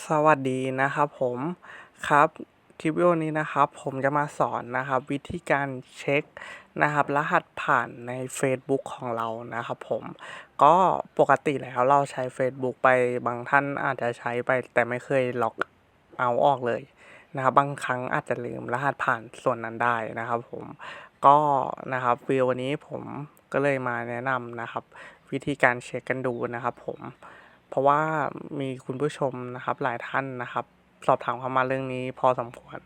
สวัสดีนะครับผมครับคลิปวิดีโอนี้นะครับ ผมจะมาสอนนะครับ วิธีการเช็คนะครับ รหัสผ่านใน Facebook ของเรานะครับผมก็ปกติแล้วเราใช้ Facebook ไปบางท่านอาจจะใช้ไปแต่ไม่เคยล็อกเอาออกเลยนะครับบางครั้งอาจจะลืมรหัสผ่านส่วนนั้นได้นะครับผมก็นะครับวิดีโอนี้ผมก็เลยมาแนะนำนะครับ วิธีการเช็คกันดูนะครับผม เพราะว่ามีคุณผู้ชมนะครับหลายท่านนะครับ สอบถามเข้ามาเรื่องนี้พอสมควร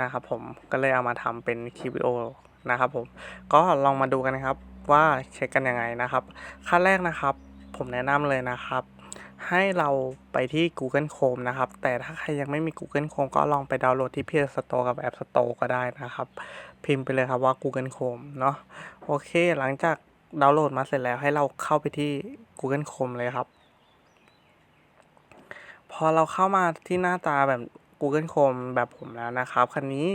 นะครับผมก็เลยเอามาทำเป็นคลิปวิดีโอนะครับผมก็ลองมาดูกันนะครับว่าเช็คกันยังไงนะครับขั้นแรกนะครับ ผมแนะนำเลยนะครับ ให้เราไปที่ Google Chrome นะครับ แต่ถ้าใครยังไม่มี Google Chrome ก็ลองไปดาวน์โหลดที่ Play Store กับ App Store ก็ได้นะครับ พิมพ์ไปเลยครับว่า Google Chrome เนาะโอเค หลังจากดาวน์โหลดมาเสร็จแล้วให้เราเข้าไปที่ Google Chrome เลยครับ พอเราเข้ามาที่หน้าตาแบบ Google Chrome แบบผมแล้วนะครับ คันนี้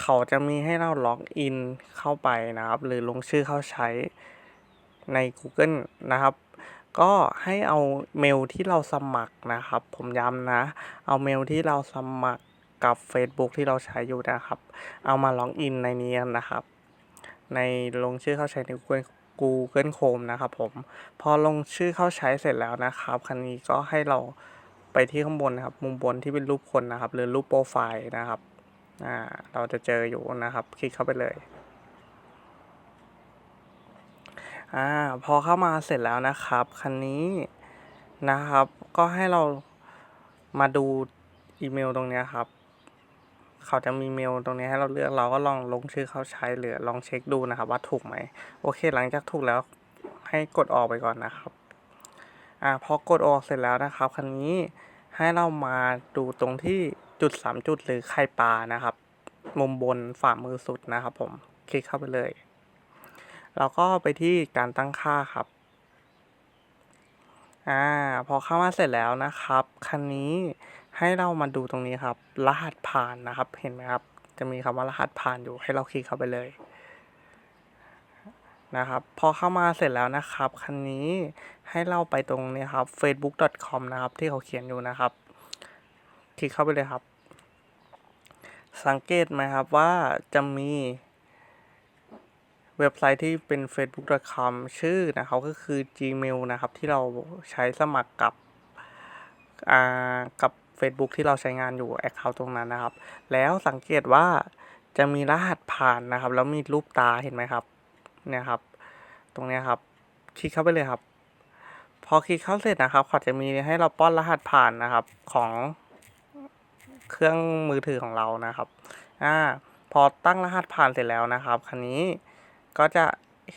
เขาจะมีให้เราล็อกอินเข้าไปนะครับ หรือลงชื่อเข้าใช้ใน Google นะครับ ก็ให้เอาเมลที่เราสมัครนะครับ ผมย้ำนะ เอาเมลที่เราสมัครกับ Facebook ที่เราใช้อยู่นะครับ เอามาล็อกอินในนี้นะครับ ในลงชื่อเข้าใช้ใน Google Google Chrome นะครับผม พอลงชื่อเข้าใช้เสร็จแล้วนะครับ คันนี้ก็ให้เรา ไปที่ข้างบนนะครับ มุมบนที่เป็นรูปคนนะครับ หรือรูปโปรไฟล์นะครับอ่าเราจะเจออยู่นะครับ คลิกเข้าไปเลยอ่าพอเข้ามาเสร็จแล้วนะครับ คันนี้นะครับ ก็ให้เรามาดูอีเมลตรงนี้ครับ เขาจะมีเมลตรงนี้ให้เราเลือกเราก็ลองลงชื่อเข้าใช้หรือลองเช็คดูนะครับ ว่าถูกไหมโอเค หลังจากถูกแล้วให้กดออกไปก่อนนะครับ อ่าพอกดออกเสร็จแล้วนะครับคันนี้ให้เรามาดูตรงที่จุดสามจุดหรือไข่ปลานะครับ มุมบนฝ่ามือสุดนะครับ ผมคลิกเข้าไปเลย แล้วก็ไปที่การตั้งค่าครับอ่าพอเข้ามาเสร็จแล้วนะครับคันนี้ให้เรามาดูตรงนี้ครับ รหัสผ่านนะครับ เห็นไหมครับ จะมีคำว่ารหัสผ่านอยู่ให้เราคลิกเข้าไปเลย นะครับ พอเข้ามาเสร็จแล้วนะครับคันนี้ให้เราไปตรงนี้ครับ facebook.com นะครับที่เขาเขียนอยู่นะครับ คลิกเข้าไปเลยครับ สังเกตไหมครับว่าจะมีเว็บไซต์ที่เป็น facebook.com ชื่อนะครับก็คือ gmail นะครับ ที่เราใช้สมัครกับอ่ากับ Facebook ที่เราใช้งานอยู่ Account ตรงนั้นนะครับ แล้วสังเกตว่าจะมีรหัสผ่านนะครับ แล้วมีรูปตาเห็นไหมครับ เนี่ยครับ ตรงนี้ครับคลิกเข้าไปเลยครับ พอคลิกเข้าเสร็จนะครับเขาจะมีให้เราป้อนรหัสผ่านนะครับของเครื่องมือถือของเรานะครับอ่าพอตั้งรหัสผ่านเสร็จแล้วนะครับคันนี้ก็จะ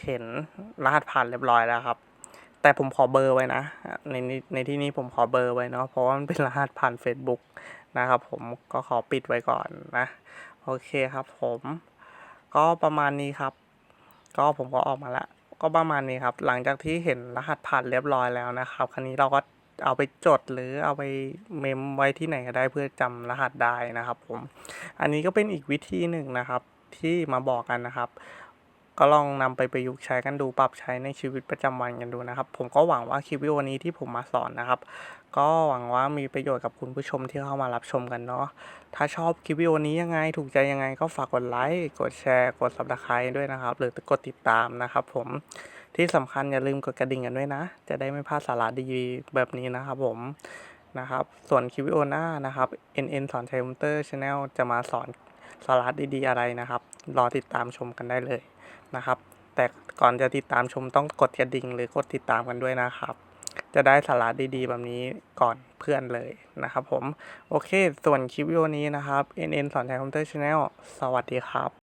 เห็นรหัสผ่านเรียบร้อยแล้วครับ แต่ผมขอเบอร์ไว้นะ ในในที่นี้ผมขอเบอร์ไว้เนาะเพราะว่ามันเป็นรหัสผ่าน Facebook นะครับ ผมก็ขอปิดไว้ก่อนนะ โอเคครับผม ก็ประมาณนี้ครับ ก็ผมก็ออกมาละก็ประมาณนี้ครับ หลังจากที่เห็นรหัสผ่านเรียบร้อยแล้วนะครับคันนี้เราก็เอาไปจดหรือเอาไปเมมไว้ที่ไหนก็ได้เพื่อจำรหัสได้นะครับผม อันนี้ก็เป็นอีกวิธีหนึ่งนะครับที่มาบอกกันนะครับ ก็ลองนำไปประยุกต์ใช้กันดูปรับใช้ในชีวิตประจำวันกันดูนะครับ ผมก็หวังว่าคลิปวิดีโอนี้ที่ผมมาสอนนะครับ ก็หวังว่ามีประโยชน์กับคุณผู้ชมที่เข้ามารับชมกันเนาะถ้าชอบคลิปวิดีโอนี้ยังไงถูกใจยังไงก็ฝากกดไลค์กดแชร์กด subscribe ด้วยนะครับ หรือกดติดตามนะครับ ผมที่สำคัญอย่าลืมกดกระดิ่งกันด้วยนะ จะได้ไม่พลาดสาระดีๆแบบนี้นะครับ ผมนะครับ ส่วนคลิปวิดีโอหน้านะครับ NN สอนชัยคอมพิวเตอร์ชาแนลจะมาสอน สาระดีๆอะไรนะครับ รอติดตามชมกันได้เลยนะครับ แต่ก่อนจะติดตามชมต้องกดกระดิ่งหรือกดติดตามกันด้วยนะครับ จะได้สาระดีๆ แบบนี้ก่อนเพื่อนเลยนะครับผม โอเค ส่วนคลิปวิดีโอนี้นะครับ NN สอนชัยคอมพิวเตอร์ชาแนลสวัสดีครับ